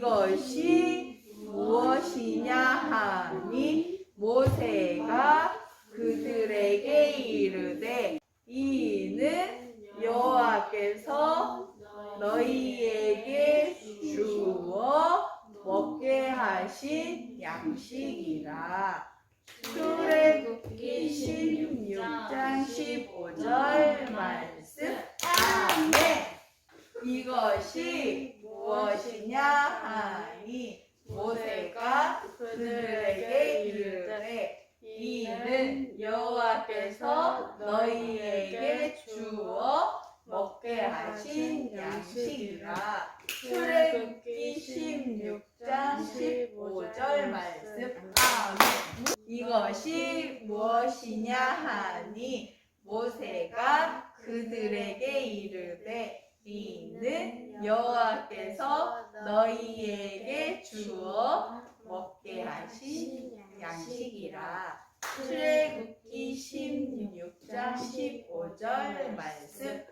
이것이 무엇이냐 하니 모세가 그들에게 이르되 이는 여호와께서 너희에게 주어 먹게 하신 양식이라. 출애굽기 16장 15절 말씀. 아멘. 이것이 모세가 그들에게 이르되 이는 여호와께서 너희에게 주어 먹게 하신 양식이라. 출애굽기 16장 15절 말씀. 아멘. 이것이 무엇이냐 하니 모세가 그들에게 이르되 이는 여호와께서 너희에게 주어 먹게 하신 양식이라. 출애굽기 16장 15절 말씀